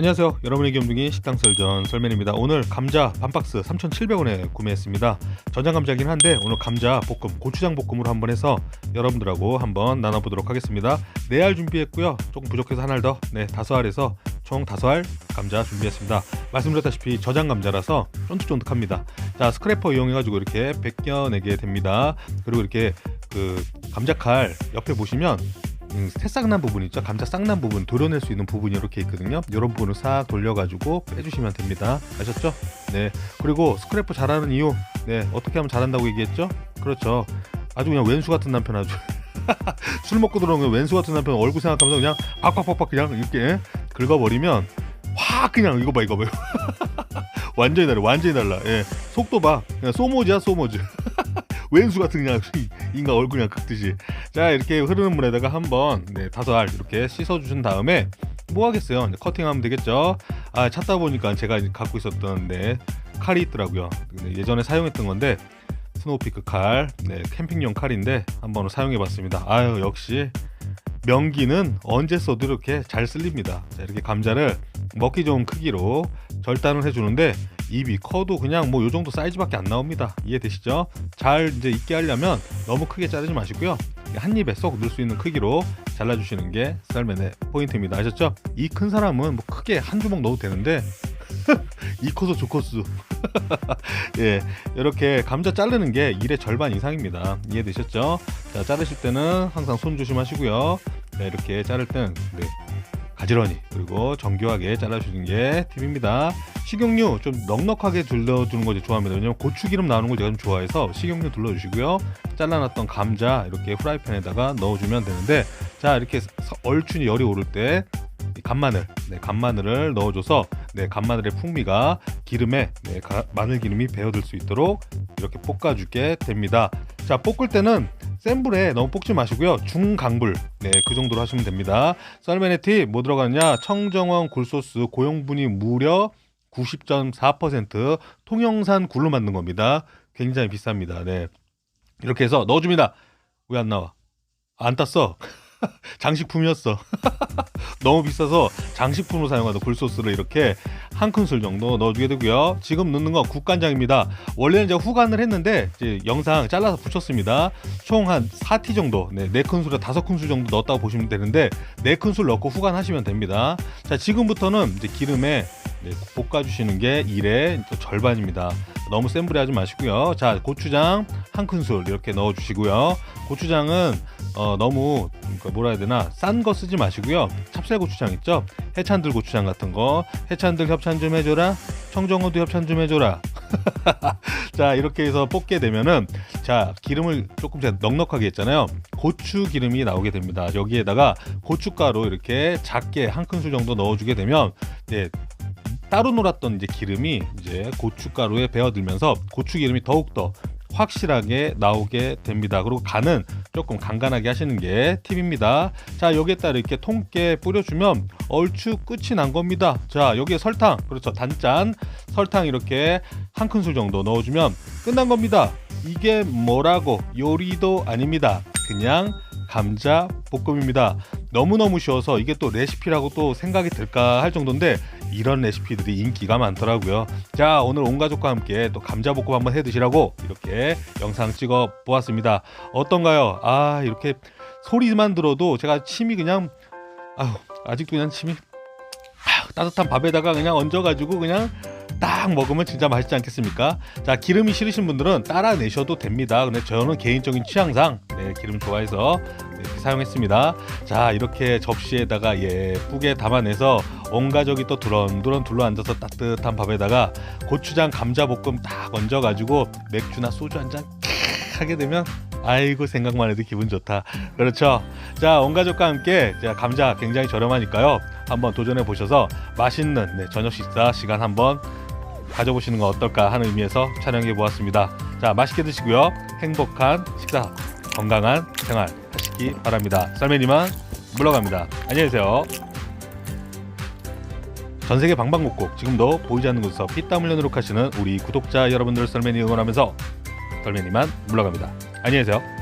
안녕하세요. 여러분의 겸둥이 식당 썰전 설맨입니다. 오늘 감자 반 박스 3,700원에 구매했습니다. 저장 감자긴 한데 오늘 감자 볶음, 고추장 볶음으로 한번 해서 여러분들하고 한번 나눠보도록 하겠습니다. 네 알 준비했고요. 조금 부족해서 한 알 더, 네 다섯 알에서 총 다섯 알 감자 준비했습니다. 말씀드렸다시피 저장 감자라서 쫀득쫀득합니다. 자 스크래퍼 이용해가지고 이렇게 벗겨내게 됩니다. 그리고 이렇게 그 감자 칼 옆에 보시면 음, 새싹난 부분 있죠? 감자 싹난 부분 도려낼 수 있는 부분이 이렇게 있거든요. 이런 부분을 싹 돌려가지고 빼주시면 됩니다. 아셨죠? 네. 그리고 스크래퍼 잘하는 이유 네 어떻게 하면 잘한다고 얘기했죠? 그렇죠. 아주 그냥 왼수 같은 남편 아주. 술 먹고 들어오면 왼수 같은 남편 얼굴 생각하면서 그냥 팍팍팍팍 그냥 이렇게 긁어버리면 확 그냥 이거 봐 이거 봐요 완전히 달라 완전히 달라. 예. 속도 봐. 그냥 소모지야 소모즈 왼수 같은 그냥 인간 얼굴 그냥 긁듯이 자 이렇게 흐르는 물에다가 한번 네, 다섯 알 이렇게 씻어주신 다음에 뭐 하겠어요 이제 커팅하면 되겠죠 아 찾다 보니까 제가 갖고 있었던 네, 칼이 있더라고요 예전에 사용했던 건데 스노우피크 칼 네, 캠핑용 칼인데 한번 사용해 봤습니다 아유 역시 명기는 언제 써도 이렇게 잘 쓸립니다 자 이렇게 감자를 먹기 좋은 크기로 절단을 해주는데 입이 커도 그냥 뭐 요 정도 사이즈밖에 안 나옵니다. 이해되시죠? 잘 이제 익게 하려면 너무 크게 자르지 마시고요. 한 입에 쏙 넣을 수 있는 크기로 잘라주시는 게 썰맨의 포인트입니다. 아셨죠? 이 큰 사람은 뭐 크게 한 주먹 넣어도 되는데 이 커서 저 커서 예 이렇게 감자 자르는 게 일의 절반 이상입니다. 이해되셨죠? 자 자르실 때는 항상 손 조심하시고요. 네, 이렇게 자를 때는 네, 가지런히 그리고 정교하게 잘라주는 게 팁입니다. 식용유 좀 넉넉하게 둘러주는 거 좋아합니다. 왜냐면 고추기름 나오는 걸 제가 좀 좋아해서 식용유 둘러주시고요. 잘라놨던 감자 이렇게 프라이팬에다가 넣어주면 되는데 자 이렇게 얼추니 열이 오를 때 간마늘, 네, 간마늘을 넣어줘서 네, 간마늘의 풍미가 기름에 네, 가, 마늘 기름이 배어들 수 있도록 이렇게 볶아주게 됩니다. 자 볶을 때는 센 불에 너무 볶지 마시고요. 중강불 네, 그 정도로 하시면 됩니다. 썰맨의 팁뭐 들어가느냐? 청정원 굴소스 고용분이 무려 90.4% 통영산 굴로 만든 겁니다. 굉장히 비쌉니다. 네. 이렇게 해서 넣어줍니다. 왜 안 나와? 안 땄어. 장식품이었어. 너무 비싸서 장식품으로 사용하는 굴소스를 이렇게 한 큰술 정도 넣어주게 되고요. 지금 넣는 건 국간장입니다. 원래는 이제 후간을 했는데 이제 영상 잘라서 붙였습니다. 총 한 4티 정도, 네, 4큰술에 5큰술 정도 넣었다고 보시면 되는데 4큰술 넣고 후간하시면 됩니다. 자, 지금부터는 이제 기름에 네, 볶아주시는 게 일의 절반입니다. 너무 센 불에 하지 마시고요. 자, 고추장 한 큰술 이렇게 넣어주시고요. 고추장은 어, 너무 그러니까 뭐라 해야 되나 싼 거 쓰지 마시고요. 찹쌀 고추장 있죠? 해찬들 고추장 같은 거 해찬들 협찬 좀 해줘라. 청정호도 협찬 좀 해줘라. 자 이렇게 해서 볶게 되면은 자 기름을 조금 넉넉하게 했잖아요. 고추 기름이 나오게 됩니다. 여기에다가 고춧가루 이렇게 작게 한 큰술 정도 넣어주게 되면 네, 따로 놀았던 이제 기름이 이제 고춧가루에 배어들면서 고추 기름이 더욱더 확실하게 나오게 됩니다. 그리고 간은 조금 간간하게 하시는 게 팁입니다. 자, 여기에다 이렇게 통깨 뿌려주면 얼추 끝이 난 겁니다. 자, 여기에 설탕, 그렇죠. 단짠 설탕 이렇게 한 큰술 정도 넣어주면 끝난 겁니다. 이게 뭐라고 요리도 아닙니다. 그냥 감자 볶음입니다. 너무너무 쉬워서 이게 또 레시피라고 또 생각이 들까 할 정도인데 이런 레시피들이 인기가 많더라고요. 자, 오늘 온 가족과 함께 또 감자볶음 한번 해 드시라고 이렇게 영상 찍어 보았습니다. 어떤가요? 아, 이렇게 소리만 들어도 제가 침이 그냥 아유, 아직도 그냥 침이 아유, 따뜻한 밥에다가 그냥 얹어 가지고 그냥 딱 먹으면 진짜 맛있지 않겠습니까? 자 기름이 싫으신 분들은 따라 내셔도 됩니다. 근데 저는 개인적인 취향상 네, 기름 좋아해서 이렇게 사용했습니다. 자 이렇게 접시에다가 예쁘게 담아내서 온 가족이 또 두런두런 둘러 앉아서 따뜻한 밥에다가 고추장 감자볶음 딱 얹어가지고 맥주나 소주 한 잔 하게 되면 아이고 생각만 해도 기분 좋다. 그렇죠. 자, 온 가족과 함께 자, 감자 굉장히 저렴하니까요. 한번 도전해 보셔서 맛있는 네, 저녁 식사 시간 한번 가져보시는 건 어떨까 하는 의미에서 촬영해 보았습니다. 자, 맛있게 드시고요. 행복한 식사, 건강한 생활 하시기 바랍니다. 썰매니만 물러갑니다. 안녕히 계세요. 전 세계 방방곡곡 지금도 보이지 않는 곳에서 피땀 흘려 노력하시는 우리 구독자 여러분들 썰매니 응원하면서 썰매니만 물러갑니다. 안녕히 계세요.